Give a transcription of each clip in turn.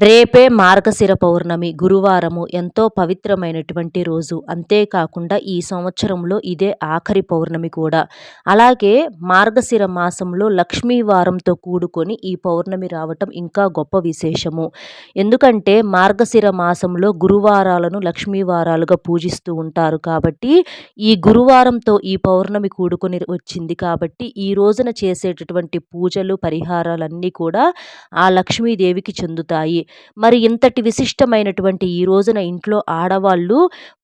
రేపే మార్గశిర పౌర్ణమి గురువారము ఎంతో పవిత్రమైనటువంటి రోజు. అంతేకాకుండా ఈ సంవత్సరంలో ఇదే ఆఖరి పౌర్ణమి కూడా. అలాగే మార్గశిర మాసంలో లక్ష్మీ వారంతో కూడుకొని ఈ పౌర్ణమి రావటం ఇంకా గొప్ప విశేషము. ఎందుకంటే మార్గశిర మాసంలో గురువారాలను లక్ష్మీ వారాలుగా పూజిస్తూ ఉంటారు కాబట్టి ఈ గురువారంతో ఈ పౌర్ణమి కూడుకొని వచ్చింది కాబట్టి ఈ రోజున చేసేటటువంటి పూజలు పరిహారాలన్నీ కూడా ఆ లక్ష్మీదేవికి చెందుతాయి. మరి ఇంతటి విశిష్టమైనటువంటి ఈ రోజున ఇంట్లో ఆడవాళ్ళు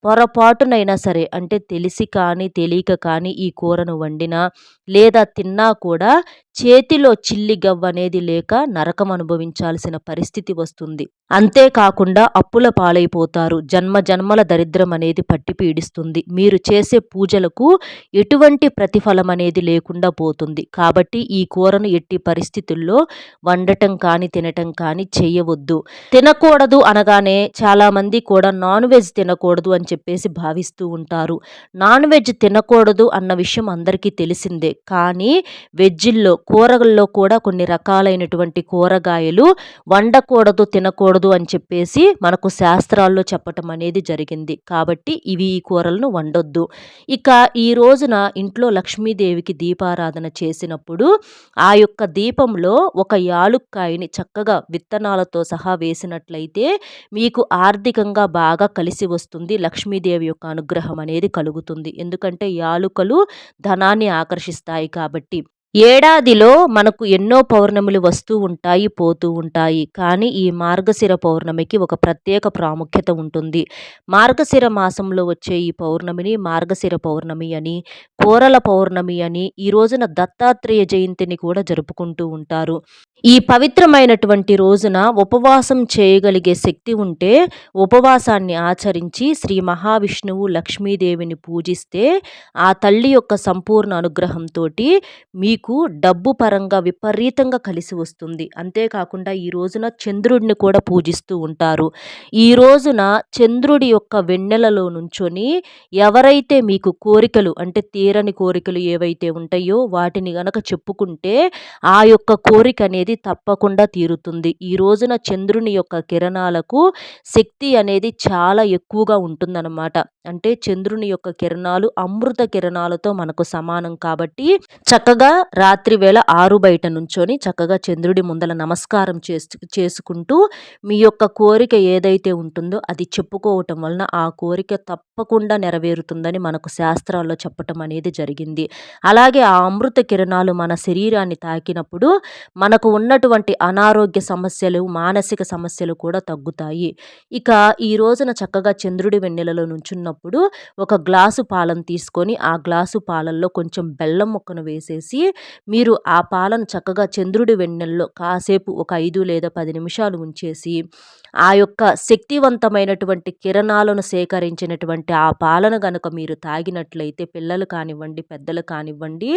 పొరపాటునైనా సరే అంటే తెలిసి కానీ తెలియక కానీ ఈ కూరను వండినా లేదా తిన్నా కూడా చేతిలో చిల్లి గవ్వ అనేది లేక నరకం అనుభవించాల్సిన పరిస్థితి వస్తుంది. అంతేకాకుండా అప్పుల పాలైపోతారు. జన్మ జన్మల దరిద్రం అనేది పట్టి పీడిస్తుంది. మీరు చేసే పూజలకు ఎటువంటి ప్రతిఫలం అనేది లేకుండా పోతుంది. కాబట్టి ఈ కూరను ఎట్టి పరిస్థితుల్లో వండటం కానీ తినటం కానీ చేయవద్దు. తినకూడదు అనగానే చాలామంది కూడా నాన్ వెజ్ తినకూడదు అని చెప్పేసి భావిస్తూ ఉంటారు. నాన్ వెజ్ తినకూడదు అన్న విషయం అందరికీ తెలిసిందే. కానీ వెజ్జిల్లో కూరల్లో కూడా కొన్ని రకాలైనటువంటి కూరగాయలు వండకూడదు తినకూడదు అని చెప్పేసి మనకు శాస్త్రాల్లో చెప్పటం అనేది జరిగింది. కాబట్టి ఇవి ఈ కూరలను వండొద్దు. ఇక ఈ రోజున ఇంట్లో లక్ష్మీదేవికి దీపారాధన చేసినప్పుడు ఆ యొక్క దీపంలో ఒక యాలుక్కాయని చక్కగా విత్తనాలతో సహా వేసినట్లయితే మీకు ఆర్థికంగా బాగా కలిసి వస్తుంది. లక్ష్మీదేవి యొక్క అనుగ్రహం అనేది కలుగుతుంది. ఎందుకంటే యాలుకలు ధనాన్ని ఆకర్షిస్తాయి కాబట్టి. ఏడాదిలో మనకు ఎన్నో పౌర్ణములు వస్తూ ఉంటాయి పోతూ ఉంటాయి. కానీ ఈ మార్గశిర పౌర్ణమికి ఒక ప్రత్యేక ప్రాముఖ్యత ఉంటుంది. మార్గశిర మాసంలో వచ్చే ఈ పౌర్ణమిని మార్గశిర పౌర్ణమి అని కోరల పౌర్ణమి అని ఈ రోజున దత్తాత్రేయ జయంతిని కూడా జరుపుకుంటూ ఉంటారు. ఈ పవిత్రమైనటువంటి రోజున ఉపవాసం చేయగలిగే శక్తి ఉంటే ఉపవాసాన్ని ఆచరించి శ్రీ మహావిష్ణువు లక్ష్మీదేవిని పూజిస్తే ఆ తల్లి యొక్క సంపూర్ణ అనుగ్రహంతో మీకు డబ్బు పరంగా విపరీతంగా కలిసి వస్తుంది. అంతేకాకుండా ఈ రోజున చంద్రుడిని కూడా పూజిస్తూ ఉంటారు. ఈ రోజున చంద్రుడి యొక్క వెన్నెలలో నుంచొని ఎవరైతే మీకు కోరికలు అంటే తీరని కోరికలు ఏవైతే ఉంటాయో వాటిని గనక చెప్పుకుంటే ఆ యొక్క కోరిక అనేది తప్పకుండా తీరుతుంది. ఈ రోజున చంద్రుని యొక్క కిరణాలకు శక్తి అనేది చాలా ఎక్కువగా ఉంటుందన్నమాట. అంటే చంద్రుని యొక్క కిరణాలు అమృత కిరణాలతో మనకు సమానం కాబట్టి చక్కగా రాత్రి వేళ ఆరు బయట నుంచొని చక్కగా చంద్రుడి ముందల నమస్కారం చేసు చేసుకుంటూ మీ యొక్క కోరిక ఏదైతే ఉంటుందో అది చెప్పుకోవటం వలన ఆ కోరిక తప్పకుండా నెరవేరుతుందని మనకు శాస్త్రాల్లో చెప్పటం అనేది జరిగింది. అలాగే ఆ అమృత కిరణాలు మన శరీరాన్ని తాకినప్పుడు మనకు ఉన్నటువంటి అనారోగ్య సమస్యలు మానసిక సమస్యలు కూడా తగ్గుతాయి. ఇక ఈ రోజున చక్కగా చంద్రుడి వెన్నెలలో నుంచున్నప్పుడు ఒక గ్లాసు పాలను తీసుకొని ఆ గ్లాసు పాలల్లో కొంచెం బెల్లం ముక్కను వేసేసి మీరు ఆ పాలను చక్కగా చంద్రుడి వెన్నెల్లో కాసేపు ఒక ఐదు లేదా పది నిమిషాలు ఉంచేసి ఆ యొక్క శక్తివంతమైనటువంటి కిరణాలను సేకరించినటువంటి ఆ పాలను గనుక మీరు తాగినట్లయితే పిల్లలు కానివ్వండి పెద్దలు కానివ్వండి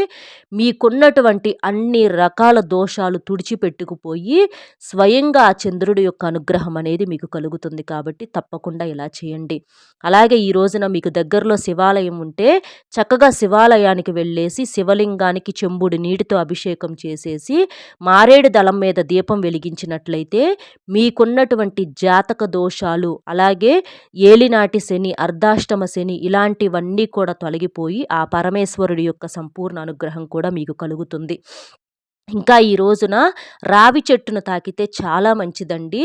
మీకున్నటువంటి అన్ని రకాల దోషాలు తుడిచిపెట్టుకుపోయి స్వయంగా ఆ చంద్రుడి యొక్క అనుగ్రహం అనేది మీకు కలుగుతుంది కాబట్టి తప్పకుండా ఇలా చేయండి. అలాగే ఈ రోజున మీకు దగ్గరలో శివాలయం ఉంటే చక్కగా శివాలయానికి వెళ్ళేసి శివలింగానికి చెంబుడు నీటితో అభిషేకం చేసేసి మారేడు దళం మీద దీపం వెలిగించినట్లయితే మీకున్నటువంటి జాతక దోషాలు అలాగే ఏలినాటి శని అర్ధాష్టమ శని ఇలాంటివన్నీ కూడా తొలగిపోయి ఆ పరమేశ్వరుడి యొక్క సంపూర్ణ అనుగ్రహం కూడా మీకు కలుగుతుంది. ఇంకా ఈ రోజున రావి చెట్టును తాకితే చాలా మంచిదండి.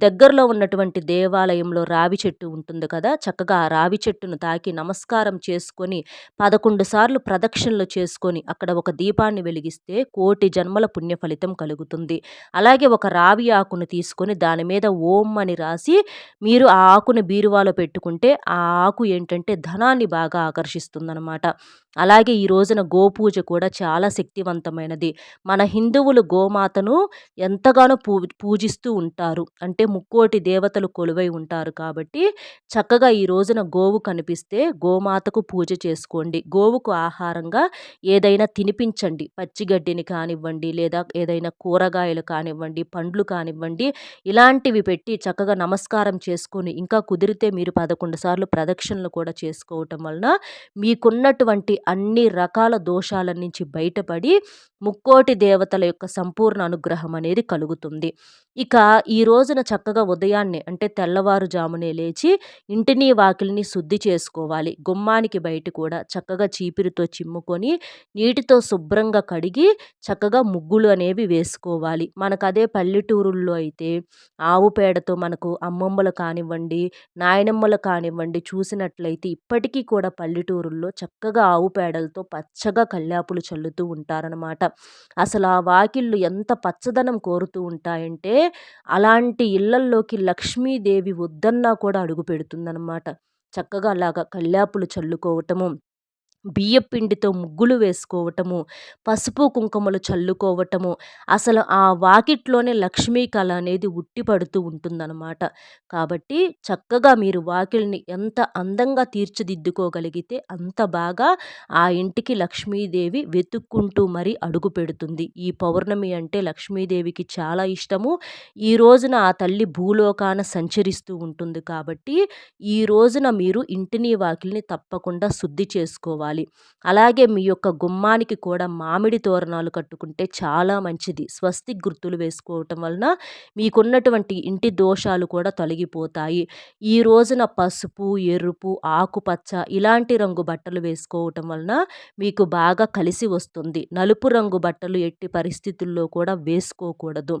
దగ్గరలో ఉన్నటువంటి దేవాలయంలో రావి చెట్టు ఉంటుంది కదా చక్కగా ఆ రావి చెట్టును తాకి నమస్కారం చేసుకొని పదకొండు సార్లు ప్రదక్షిణలు చేసుకొని అక్కడ ఒక దీపాన్ని వెలిగిస్తే కోటి జన్మల పుణ్య ఫలితం కలుగుతుంది. అలాగే ఒక రావి ఆకును తీసుకొని దాని మీద ఓం అని రాసి మీరు ఆ ఆకును బీరువాలో పెట్టుకుంటే ఆ ఆకు ఏంటంటే ధనాన్ని బాగా ఆకర్షిస్తుందన్నమాట. అలాగే ఈ రోజున గోపూజ కూడా చాలా శక్తివంతమైనది. మన హిందువులు గోమాతను ఎంతగానో పూ పూజిస్తూ ఉంటారు. అంటే ముక్కోటి దేవతలు కొలువై ఉంటారు కాబట్టి చక్కగా ఈ రోజున గోవు కనిపిస్తే గోమాతకు పూజ చేసుకోండి. గోవుకు ఆహారంగా ఏదైనా తినిపించండి. పచ్చిగడ్డిని కానివ్వండి లేదా ఏదైనా కూరగాయలు కానివ్వండి పండ్లు కానివ్వండి ఇలాంటివి పెట్టి చక్కగా నమస్కారం చేసుకొని ఇంకా కుదిరితే మీరు పదకొండు సార్లు ప్రదక్షిణలు కూడా చేసుకోవటం వలన మీకున్నటువంటి అన్ని రకాల దోషాల నుంచి బయటపడి ముక్కోటి దేవతల యొక్క సంపూర్ణ అనుగ్రహం అనేది కలుగుతుంది. ఇక ఈ రోజున చక్కగా ఉదయాన్నే అంటే తెల్లవారుజామునే లేచి ఇంటిని వాకిలిని శుద్ధి చేసుకోవాలి. గుమ్మానికి బయట కూడా చక్కగా చీపిరితో చిమ్ముకొని నీటితో శుభ్రంగా కడిగి చక్కగా ముగ్గులు అనేవి వేసుకోవాలి. మనకు అదే పల్లెటూరుల్లో అయితే ఆవు పేడతో మనకు అమ్మమ్మలు కానివ్వండి నాయనమ్మలు కానివ్వండి చూసినట్లయితే ఇప్పటికీ కూడా పల్లెటూరుల్లో చక్కగా ఆవు పేడలతో పచ్చగా కల్లాపులు చల్లుతూ ఉంటారనమాట అసలు ఆ వాకిళ్ళు ఎంత పచ్చదనం కోరుతూ ఉంటాయంటే అలాంటి ఇళ్ళల్లోకి లక్ష్మీదేవి వద్దన్నా కూడా అడుగు పెడుతుందనమాట చక్కగా అలాగా కల్లాపులు చల్లుకోవటము బియ్యపిండితో ముగ్గులు వేసుకోవటము పసుపు కుంకుమలు చల్లుకోవటము అసలు ఆ వాకిట్లోనే లక్ష్మీ కళ అనేది ఉట్టిపడుతూ ఉంటుందన్నమాట. కాబట్టి చక్కగా మీరు వాకిలిని ఎంత అందంగా తీర్చిదిద్దుకోగలిగితే అంత బాగా ఆ ఇంటికి లక్ష్మీదేవి వెతుక్కుంటూ మరి అడుగు పెడుతుంది. ఈ పౌర్ణమి అంటే లక్ష్మీదేవికి చాలా ఇష్టము. ఈ రోజున ఆ తల్లి భూలోకాన సంచరిస్తూ ఉంటుంది కాబట్టి ఈ రోజున మీరు ఇంటిని వాకిలిని తప్పకుండా శుద్ధి చేసుకోవాలి. ఉండాలి అలాగే మీ యొక్క గుమ్మానికి కూడా మామిడి తోరణాలు కట్టుకుంటే చాలా మంచిది. స్వస్తి గుర్తులు వేసుకోవటం వలన మీకున్నటువంటి ఇంటి దోషాలు కూడా తొలగిపోతాయి. ఈ రోజున పసుపు ఎరుపు ఆకుపచ్చ ఇలాంటి రంగు బట్టలు వేసుకోవటం వలన మీకు బాగా కలిసి వస్తుంది. నలుపు రంగు బట్టలు ఎట్టి పరిస్థితుల్లో కూడా వేసుకోకూడదు.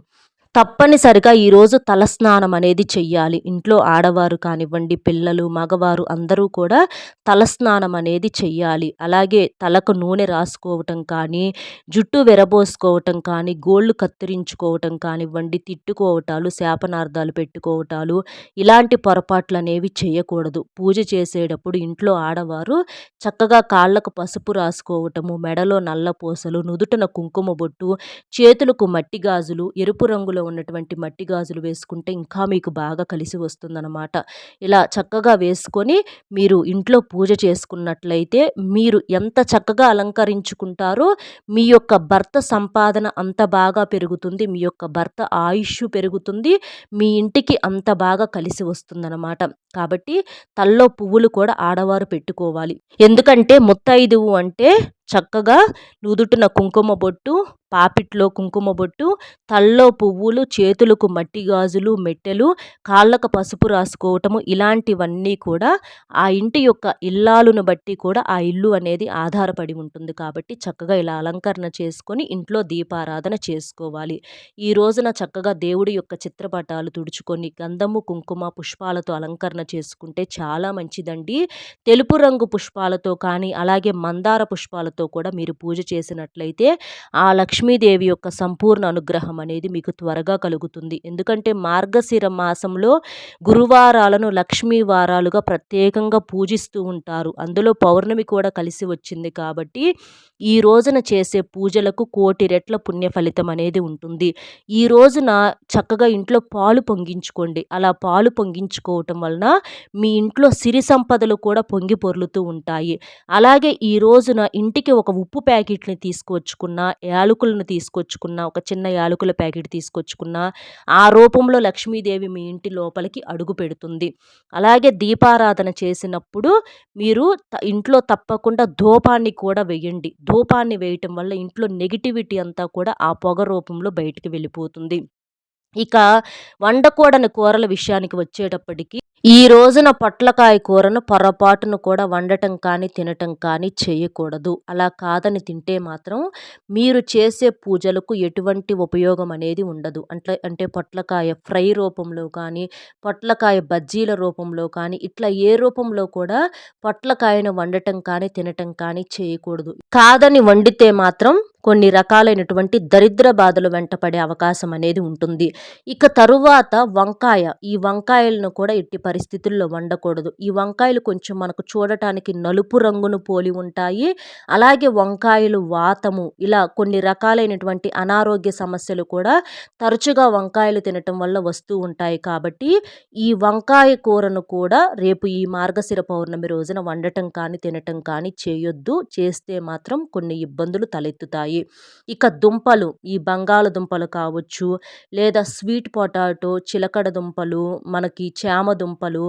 తప్పనిసరిగా ఈరోజు తలస్నానం అనేది చెయ్యాలి. ఇంట్లో ఆడవారు కానివ్వండి పిల్లలు మగవారు అందరూ కూడా తలస్నానం అనేది చెయ్యాలి. అలాగే తలకు నూనె రాసుకోవటం కానీ జుట్టు విరబోసుకోవటం కానీ గోళ్ళు కత్తిరించుకోవటం కానివ్వండి తిట్టుకోవటాలు శాపనార్థాలు పెట్టుకోవటాలు ఇలాంటి పొరపాట్లు అనేవి చేయకూడదు పూజ చేసేటప్పుడు ఇంట్లో ఆడవారు చక్కగా కాళ్ళకు పసుపు రాసుకోవటము మెడలో నల్ల పూసలు నుదుటన కుంకుమ బొట్టు చేతులకు మట్టి గాజులు ఎరుపు రంగులు ఉన్నటువంటి మట్టి గాజులు వేసుకుంటే ఇంకా మీకు బాగా కలిసి వస్తుందన్నమాట. ఇలా చక్కగా వేసుకొని మీరు ఇంట్లో పూజ చేసుకున్నట్లయితే మీరు ఎంత చక్కగా అలంకరించుకుంటారో మీ యొక్క భర్త సంపాదన అంత బాగా పెరుగుతుంది మీ యొక్క భర్త ఆయుష్ పెరుగుతుంది మీ ఇంటికి అంత బాగా కలిసి వస్తుందన్నమాట. కాబట్టి తల్లో పువ్వులు కూడా ఆడవారు పెట్టుకోవాలి. ఎందుకంటే ముత్తైదువు అంటే చక్కగా నుదుటిన కుంకుమ బొట్టు పాపిట్లో కుంకుమ బొట్టు తల్లో పువ్వులు చేతులకు మట్టి గాజులు మెట్టెలు కాళ్ళకు పసుపు రాసుకోవటము ఇలాంటివన్నీ కూడా ఆ ఇంటి యొక్క ఇల్లాలును బట్టి కూడా ఆ ఇల్లు అనేది ఆధారపడి ఉంటుంది కాబట్టి చక్కగా ఇలా అలంకరణ చేసుకొని ఇంట్లో దీపారాధన చేసుకోవాలి. ఈ రోజున చక్కగా దేవుడి యొక్క చిత్రపటాలు తుడుచుకొని గంధము కుంకుమ పుష్పాలతో అలంకరణ చేసుకుంటే చాలా మంచిదండి. తెలుపు రంగు పుష్పాలతో కానీ అలాగే మందార పుష్పాలతో కూడా మీరు పూజ చేసినట్లయితే ఆ లక్ష్మీదేవి యొక్క సంపూర్ణ అనుగ్రహం అనేది మీకు త్వరగా కలుగుతుంది. ఎందుకంటే మార్గశిర మాసంలో గురువారాలను లక్ష్మీ వారాలుగా ప్రత్యేకంగా పూజిస్తూ ఉంటారు. అందులో పౌర్ణమి కూడా కలిసి వచ్చింది కాబట్టి ఈ రోజున చేసే పూజలకు కోటి రెట్ల పుణ్య ఫలితం అనేది ఉంటుంది. ఈ రోజున చక్కగా ఇంట్లో పాలు పొంగించుకోండి. అలా పాలు పొంగించుకోవటం వలన మీ ఇంట్లో సిరి సంపదలు కూడా పొంగి పొర్లుతూ ఉంటాయి. అలాగే ఈ రోజున ఇంటికి ఒక ఉప్పు ప్యాకెట్ని తీసుకొచ్చుకున్న యాలకులను తీసుకొచ్చుకున్న ఒక చిన్న యాలకుల ప్యాకెట్ తీసుకొచ్చుకున్న ఆ రూపంలో లక్ష్మీదేవి మీ ఇంటి లోపలికి అడుగు పెడుతుంది. అలాగే దీపారాధన చేసినప్పుడు మీరు ఇంట్లో తప్పకుండా ధూపాన్ని కూడా వేయండి. ధూపాన్ని వేయటం వల్ల ఇంట్లో నెగిటివిటీ అంతా కూడా ఆ పొగ రూపంలో బయటికి వెళ్ళిపోతుంది. ఇక వండకూడని కూరల విషయానికి వచ్చేటప్పటికి ఈ రోజున పొట్లకాయ కూరను పొరపాటును కూడా వండటం కానీ తినటం కానీ చేయకూడదు. అలా కాదని తింటే మాత్రం మీరు చేసే పూజలకు ఎటువంటి ఉపయోగం అనేది ఉండదు. అంటే అంటే పొట్లకాయ ఫ్రై రూపంలో కానీ పొట్లకాయ బజ్జీల రూపంలో కానీ ఇట్లా ఏ రూపంలో కూడా పొట్లకాయను వండటం కానీ తినటం కానీ చేయకూడదు. కాదని వండితే మాత్రం కొన్ని రకాలైనటువంటి దరిద్ర బాధలు వెంటపడే అవకాశం అనేది ఉంటుంది. ఇక తరువాత వంకాయ. ఈ వంకాయలను కూడా ఎట్టి పరిస్థితుల్లో వండకూడదు. ఈ వంకాయలు కొంచెం మనకు చూడటానికి నలుపు రంగును పోలి ఉంటాయి. అలాగే వంకాయలు వాతము ఇలా కొన్ని రకాలైనటువంటి అనారోగ్య సమస్యలు కూడా తరచుగా వంకాయలు తినటం వల్ల వస్తూ ఉంటాయి కాబట్టి ఈ వంకాయ కూరను కూడా రేపు ఈ మార్గశిర పౌర్ణమి రోజున వండటం కానీ తినటం కానీ చేయొద్దు. చేస్తే మాత్రం కొన్ని ఇబ్బందులు తలెత్తుతాయి. ఉంటాయి ఇక దుంపలు ఈ బంగాళదుంపలు కావచ్చు లేదా స్వీట్ పొటాటో చిలకడ దుంపలు మనకి చామ దుంపలు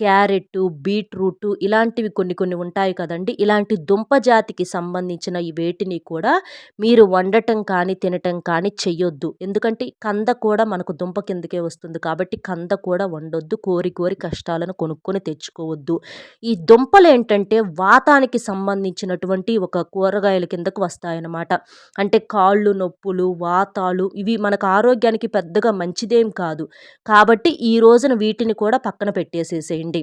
క్యారెట్ బీట్రూట్ ఇలాంటివి కొన్ని కొన్ని ఉంటాయి కదండి. ఇలాంటి దుంప జాతికి సంబంధించిన ఈ వేటిని కూడా మీరు వండటం కానీ తినటం కానీ చెయ్యొద్దు. ఎందుకంటే కంద కూడా మనకు దుంప కిందకే వస్తుంది కాబట్టి కంద కూడా వండొద్దు కోరి కోరి కష్టాలను కొనుక్కొని తెచ్చుకోవద్దు. ఈ దుంపలు ఏంటంటే వాతానికి సంబంధించినటువంటి ఒక కూరగాయల కిందకు వస్తాయన్నమాట. అంటే కాళ్ళు నొప్పులు వాతాలు ఇవి మనకు ఆరోగ్యానికి పెద్దగా మంచిదేం కాదు. కాబట్టి ఈ రోజున వీటిని కూడా పక్కన పెట్టేసేసేయండి.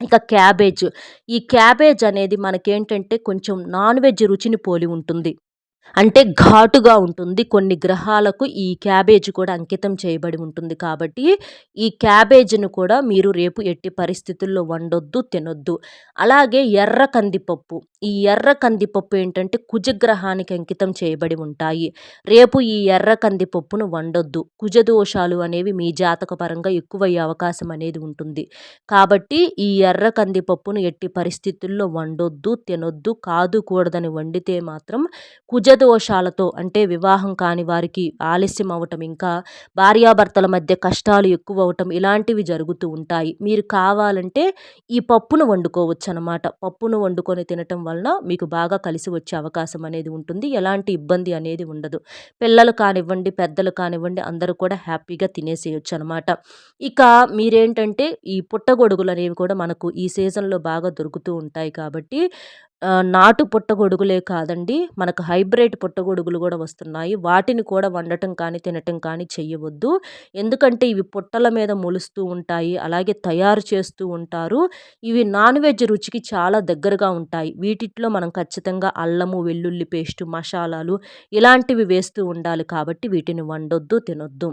ఇక క్యాబేజ్. ఈ క్యాబేజ్ అనేది మనకేంటంటే కొంచెం నాన్ వెజ్ రుచిని పోలి ఉంటుంది. అంటే ఘాటుగా ఉంటుంది. కొన్ని గ్రహాలకు ఈ క్యాబేజ్ కూడా అంకితం చేయబడి ఉంటుంది. కాబట్టి ఈ క్యాబేజ్ను కూడా మీరు రేపు ఎట్టి పరిస్థితుల్లో వండొద్దు తినొద్దు. అలాగే ఎర్ర కందిపప్పు. ఈ ఎర్ర కందిపప్పు ఏంటంటే కుజగ్రహానికి అంకితం చేయబడి ఉంటాయి. రేపు ఈ ఎర్ర కందిపప్పును వండొద్దు. కుజదోషాలు అనేవి మీ జాతకపరంగా ఎక్కువయ్యే అవకాశం అనేది ఉంటుంది. కాబట్టి ఈ ఎర్ర కందిపప్పును ఎట్టి పరిస్థితుల్లో వండొద్దు తినొద్దు కాదు కూడదని వండితే మాత్రం కుజదోషాలతో అంటే వివాహం కాని వారికి ఆలస్యం అవ్వటం ఇంకా భార్యాభర్తల మధ్య కష్టాలు ఎక్కువ అవటం ఇలాంటివి జరుగుతూ ఉంటాయి. మీరు కావాలంటే ఈ పప్పును వండుకోవచ్చు అనమాట పప్పును వండుకొని తినటం వలన మీకు బాగా కలిసి వచ్చే అవకాశం అనేది ఉంటుంది. ఎలాంటి ఇబ్బంది అనేది ఉండదు. పిల్లలు కానివ్వండి పెద్దలు కానివ్వండి అందరూ కూడా హ్యాపీగా తినేసేయచ్చు అనమాట ఇక మీరేంటంటే ఈ పుట్టగొడుగులు అనేవి కూడా మనకు ఈ సీజన్లో బాగా దొరుకుతూ ఉంటాయి కాబట్టి నాటు పుట్టగొడుగులే కాదండి. మనకు హైబ్రిడ్ పుట్టగొడుగులు కూడా వస్తున్నాయి. వాటిని కూడా వండటం కానీ తినటం కానీ చేయవద్దు ఎందుకంటే ఇవి పుట్టల మీద మొలుస్తూ ఉంటాయి. అలాగే తయారు చేస్తూ ఉంటారు. ఇవి నాన్ వెజ్ రుచికి చాలా దగ్గరగా ఉంటాయి. వీటిట్లో మనం ఖచ్చితంగా అల్లము వెల్లుల్లి పేస్టు మసాలాలు ఇలాంటివి వేస్తూ ఉండాలి కాబట్టి వీటిని వండొద్దు తినొద్దు.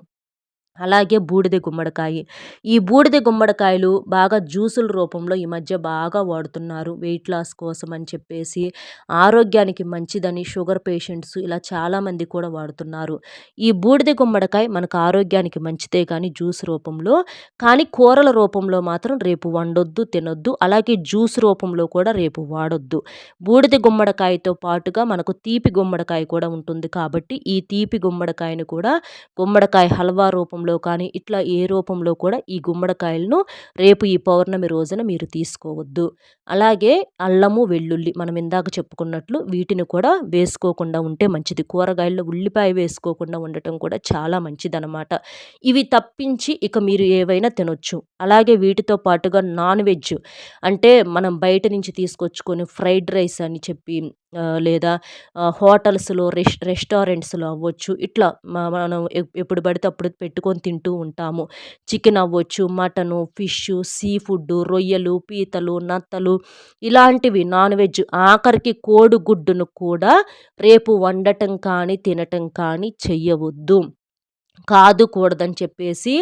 అలాగే బూడిద గుమ్మడికాయ. ఈ బూడిద గుమ్మడికాయలు బాగా జ్యూసుల రూపంలో ఈ మధ్య బాగా వాడుతున్నారు. వెయిట్ లాస్ కోసం అని చెప్పేసి ఆరోగ్యానికి మంచిదని షుగర్ పేషెంట్స్ ఇలా చాలామంది కూడా వాడుతున్నారు. ఈ బూడిద గుమ్మడికాయ మనకు ఆరోగ్యానికి మంచిదే కానీ జ్యూస్ రూపంలో కానీ కూరల రూపంలో మాత్రం రేపు వండొద్దు తినొద్దు అలాగే జ్యూస్ రూపంలో కూడా రేపు వాడొద్దు. బూడిద గుమ్మడికాయతో పాటుగా మనకు తీపి గుమ్మడికాయ కూడా ఉంటుంది కాబట్టి ఈ తీపి గుమ్మడికాయను కూడా గుమ్మడికాయ హల్వా రూపంలో రూపంలో కానీ ఇట్లా ఏ రూపంలో కూడా ఈ గుమ్మడికాయలను రేపు ఈ పౌర్ణమి రోజున మీరు తీసుకోవద్దు. అలాగే అల్లము వెల్లుల్లి మనం ఇందాక చెప్పుకున్నట్లు వీటిని కూడా వేసుకోకుండా ఉంటే మంచిది. కూరగాయల్లో ఉల్లిపాయ వేసుకోకుండా ఉండటం కూడా చాలా మంచిదనమాట ఇవి తప్పించి ఇక మీరు ఏవైనా తినొచ్చు. అలాగే వీటితో పాటుగా నాన్ వెజ్ అంటే మనం బయట నుంచి తీసుకొచ్చుకొని ఫ్రైడ్ రైస్ అని చెప్పి లేదా హోటల్స్లో రెస్ రెస్టారెంట్స్లో అవ్వచ్చు. ఇట్లా మనం ఎప్పుడు పడితే అప్పుడు పెట్టుకొని తింటూ ఉంటాము. చికెన్ అవ్వచ్చు మటను ఫిష్ సీ ఫుడ్ రొయ్యలు పీతలు నత్తలు ఇలాంటివి నాన్ వెజ్ ఆఖరికి కోడిగుడ్డును కూడా రేపు వండటం కానీ తినటం కానీ చెయ్యవద్దు. కాదు కూడదని చెప్పేసి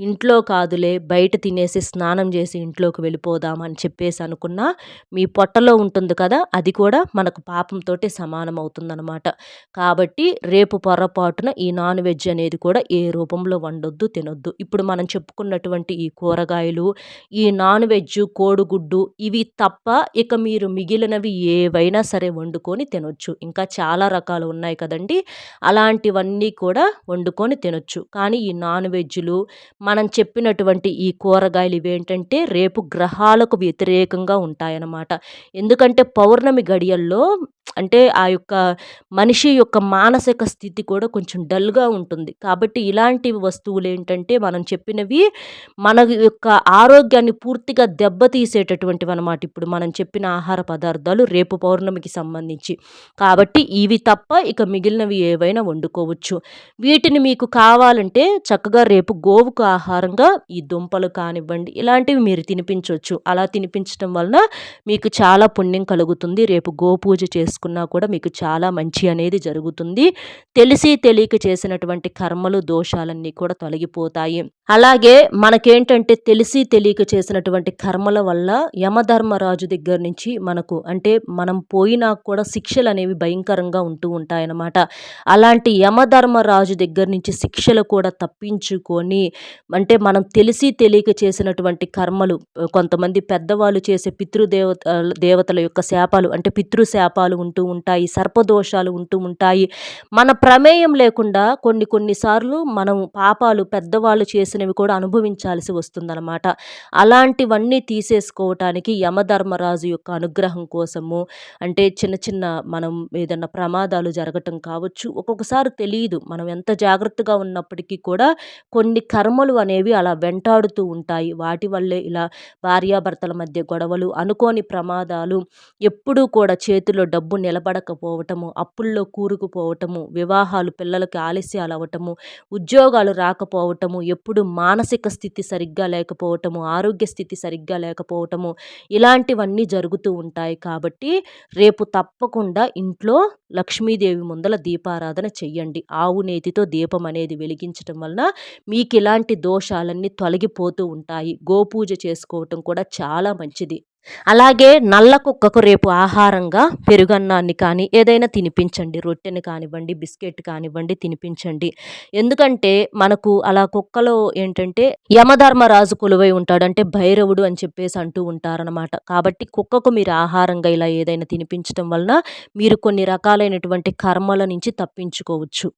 ఇంట్లో కాదులే బయట తినేసి స్నానం చేసి ఇంట్లోకి వెళ్ళిపోదాం అని చెప్పేసి అనుకున్నా మీ పొట్టలో ఉంటుంది కదా అది కూడా మనకు పాపంతో సమానం అవుతుందన్నమాట కాబట్టి రేపు పొరపాటున ఈ నాన్ వెజ్ అనేది కూడా ఏ రూపంలో వండొద్దు తినొద్దు. ఇప్పుడు మనం చెప్పుకున్నటువంటి ఈ కూరగాయలు ఈ నాన్ వెజ్ కోడిగుడ్డు ఇవి తప్ప ఇక మీరు మిగిలినవి ఏవైనా సరే వండుకొని తినొచ్చు. ఇంకా చాలా రకాలు ఉన్నాయి కదండి అలాంటివన్నీ కూడా వండుకొని తినొచ్చు. తినొచ్చు కానీ ఈ నాన్ వెజ్లు మనం చెప్పినటువంటి ఈ కూరగాయలు ఇవేంటంటే రేపు గ్రహాలకు వ్యతిరేకంగా ఉంటాయన్నమాట. ఎందుకంటే పౌర్ణమి గడియల్లో అంటే ఆ యొక్క మనిషి యొక్క మానసిక స్థితి కూడా కొంచెం డల్గా ఉంటుంది. కాబట్టి ఇలాంటి వస్తువులు ఏంటంటే మనం చెప్పినవి మన యొక్క ఆరోగ్యాన్ని పూర్తిగా దెబ్బతీసేటటువంటివి అనమాట ఇప్పుడు మనం చెప్పిన ఆహార పదార్థాలు రేపు పౌర్ణమికి సంబంధించి. కాబట్టి ఇవి తప్ప ఇక మిగిలినవి ఏవైనా వండుకోవచ్చు. వీటిని మీకు కావాలంటే చక్కగా రేపు గోవుకు ఆహారంగా ఈ దుంపలు కానివ్వండి ఇలాంటివి మీరు తినిపించవచ్చు అలా తినిపించడం వలన మీకు చాలా పుణ్యం కలుగుతుంది. రేపు గోపూజ చేసుకుని చేసుకున్నా కూడా మీకు చాలా మంచి అనేది జరుగుతుంది. తెలిసి తెలియక చేసినటువంటి కర్మలు దోషాలన్నీ కూడా తొలగిపోతాయి. అలాగే మనకేంటంటే తెలిసి తెలియక చేసినటువంటి కర్మల వల్ల యమధర్మరాజు దగ్గర నుంచి మనకు అంటే మనం పోయినా కూడా శిక్షలు అనేవి భయంకరంగా ఉంటూ ఉంటాయన్నమాట. అలాంటి యమధర్మరాజు దగ్గర నుంచి శిక్షలు కూడా తప్పించుకొని అంటే మనం తెలిసి తెలియక చేసినటువంటి కర్మలు కొంతమంది పెద్దవాళ్ళు చేసే పితృదేవత దేవతల యొక్క శాపాలు అంటే పితృశాపాలు ఉంటూ ఉంటాయి సర్పదోషాలు ఉంటూ ఉంటాయి. మన ప్రమేయం లేకుండా కొన్ని కొన్నిసార్లు మనం పాపాలు పెద్దవాళ్ళు చేసినవి కూడా అనుభవించాల్సి వస్తుందన్నమాట. అలాంటివన్నీ తీసేసుకోవటానికి యమధర్మరాజు యొక్క అనుగ్రహం కోసము అంటే చిన్న చిన్న మనం ఏదన్నా ప్రమాదాలు జరగటం కావచ్చు ఒక్కొక్కసారి తెలియదు మనం ఎంత జాగ్రత్తగా ఉన్నప్పటికీ కూడా కొన్ని కర్మలు అనేవి అలా వెంటాడుతూ ఉంటాయి. వాటి వల్లే ఇలా భార్యాభర్తల మధ్య గొడవలు అనుకోని ప్రమాదాలు ఎప్పుడూ కూడా చేతిలో డబ్బు నిలబడకపోవటము అప్పుల్లో కూరుకుపోవటము వివాహాలు పిల్లలకి ఆలస్యాలు అవ్వటము ఉద్యోగాలు రాకపోవటము ఎప్పుడు మానసిక స్థితి సరిగ్గా లేకపోవటము ఆరోగ్య స్థితి సరిగ్గా లేకపోవటము ఇలాంటివన్నీ జరుగుతూ ఉంటాయి కాబట్టి రేపు తప్పకుండా ఇంట్లో లక్ష్మీదేవి ముందల దీపారాధన చెయ్యండి. ఆవు నేతితో దీపం అనేది వెలిగించటం వలన మీకు ఇలాంటి దోషాలన్నీ తొలగిపోతూ ఉంటాయి. గోపూజ చేసుకోవటం కూడా చాలా మంచిది. అలాగే నల్ల కుక్కకు రేపు ఆహారంగా పెరుగన్నాన్ని కానీ ఏదైనా తినిపించండి. రొట్టెని కానివ్వండి బిస్కెట్ కానివ్వండి తినిపించండి. ఎందుకంటే మనకు అలా కుక్కలో ఏంటంటే యమధర్మరాజు కొలువై ఉంటాడు. అంటే భైరవుడు అని చెప్పేసి అంటూ ఉంటారనమాట కాబట్టి కుక్కకు మీరు ఆహారంగా ఇలా ఏదైనా తినిపించడం వలన మీరు కొన్ని రకాలైనటువంటి కర్మల నుంచి తప్పించుకోవచ్చు.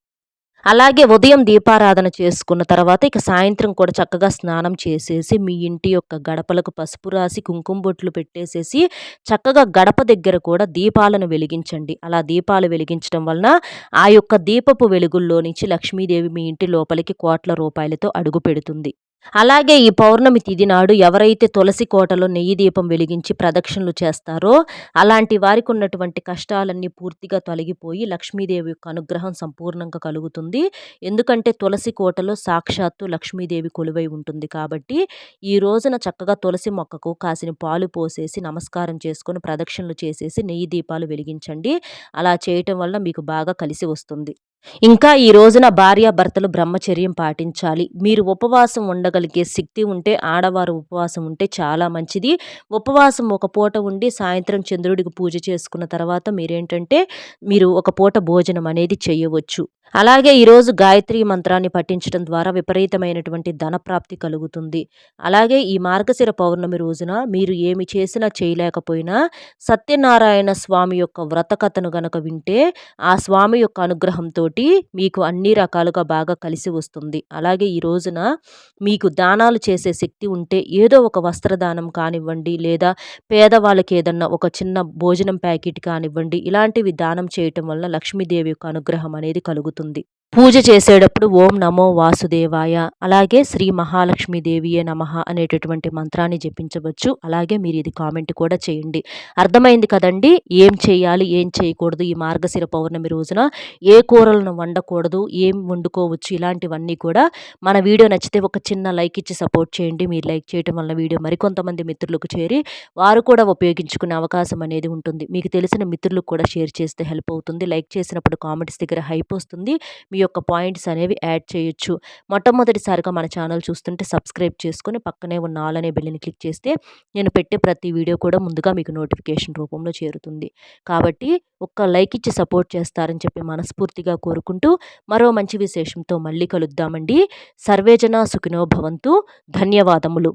అలాగే ఉదయం దీపారాధన చేసుకున్న తర్వాత ఇక సాయంత్రం కూడా చక్కగా స్నానం చేసేసి మీ ఇంటి యొక్క గడపలకు పసుపు రాసి కుంకుమ బొట్లు పెట్టేసేసి చక్కగా గడప దగ్గర కూడా దీపాలను వెలిగించండి. అలా దీపాలు వెలిగించడం వలన ఆ యొక్క దీపపు వెలుగుల్లో నుంచి లక్ష్మీదేవి మీ ఇంటి లోపలికి కోట్ల రూపాయలతో అడుగు పెడుతుంది. అలాగే ఈ పౌర్ణమి తిథి నాడు ఎవరైతే తులసి కోటలో నెయ్యి దీపం వెలిగించి ప్రదక్షిణలు చేస్తారో అలాంటి వారికి ఉన్నటువంటి కష్టాలన్నీ పూర్తిగా తొలగిపోయి లక్ష్మీదేవి యొక్క అనుగ్రహం సంపూర్ణంగా కలుగుతుంది. ఎందుకంటే తులసి కోటలో సాక్షాత్తు లక్ష్మీదేవి కొలువై ఉంటుంది కాబట్టి ఈ రోజున చక్కగా తులసి మొక్కకు కాసిన పాలు పోసేసి నమస్కారం చేసుకొని ప్రదక్షిణలు చేసేసి నెయ్యి దీపాలు వెలిగించండి. అలా చేయటం వల్ల మీకు బాగా కలిసి వస్తుంది. ఇంకా ఈ రోజున భార్యాభర్తలు బ్రహ్మచర్యం పాటించాలి. మీరు ఉపవాసం ఉండగలిగే శక్తి ఉంటే ఆడవారు ఉపవాసం ఉంటే చాలా మంచిది. ఉపవాసం ఒక పూట ఉండి సాయంత్రం చంద్రుడికి పూజ చేసుకున్న తర్వాత మీరేంటంటే మీరు ఒక పూట భోజనం అనేది చేయవచ్చు. అలాగే ఈరోజు గాయత్రి మంత్రాన్ని పఠించడం ద్వారా విపరీతమైనటువంటి ధనప్రాప్తి కలుగుతుంది. అలాగే ఈ మార్గశిర పౌర్ణమి రోజున మీరు ఏమి చేసినా చేయలేకపోయినా సత్యనారాయణ స్వామి యొక్క వ్రతకథను గనక వింటే ఆ స్వామి యొక్క అనుగ్రహంతో మీకు అన్ని రకాలుగా బాగా కలిసి వస్తుంది. అలాగే ఈ రోజున మీకు దానాలు చేసే శక్తి ఉంటే ఏదో ఒక వస్త్రదానం కానివ్వండి లేదా పేదవాళ్ళకి ఏదన్నా ఒక చిన్న భోజనం ప్యాకెట్ కానివ్వండి ఇలాంటివి దానం చేయటం వల్ల లక్ష్మీదేవి యొక్క అనుగ్రహం అనేది కలుగుతుంది. పూజ చేసేటప్పుడు ఓం నమో వాసుదేవాయ అలాగే శ్రీ మహాలక్ష్మీదేవియే నమ అనేటటువంటి మంత్రాన్ని జపించవచ్చు. అలాగే మీరు ఇది కామెంట్ కూడా చేయండి. అర్థమైంది కదండి? ఏం చేయాలి ఏం చేయకూడదు ఈ మార్గశిర పౌర్ణమి రోజున? ఏ కూరలను వండకూడదు ఏం వండుకోవచ్చు ఇలాంటివన్నీ కూడా మన వీడియో నచ్చితే ఒక చిన్న లైక్ ఇచ్చి సపోర్ట్ చేయండి. మీరు లైక్ చేయడం వల్ల వీడియో మరికొంతమంది మిత్రులకు చేరి వారు కూడా ఉపయోగించుకునే అవకాశం అనేది ఉంటుంది. మీకు తెలిసిన మిత్రులకు కూడా షేర్ చేస్తే హెల్ప్ అవుతుంది. లైక్ చేసినప్పుడు కామెంట్స్ దగ్గర హైప్ వస్తుంది. మీ యొక్క పాయింట్స్ అనేవి యాడ్ చేయొచ్చు. మొట్టమొదటిసారిగా మన ఛానల్ చూస్తుంటే సబ్స్క్రైబ్ చేసుకుని పక్కనే ఉన్న ఆల్ అనే బిల్లుని క్లిక్ చేస్తే నేను పెట్టే ప్రతి వీడియో కూడా ముందుగా మీకు నోటిఫికేషన్ రూపంలో చేరుతుంది. కాబట్టి ఒక్క లైక్ ఇచ్చి సపోర్ట్ చేస్తారని చెప్పి మనస్ఫూర్తిగా కోరుకుంటూ మరో మంచి విశేషంతో మళ్ళీ కలుద్దామండి. సర్వేజన సుఖినో భవంతు. ధన్యవాదములు.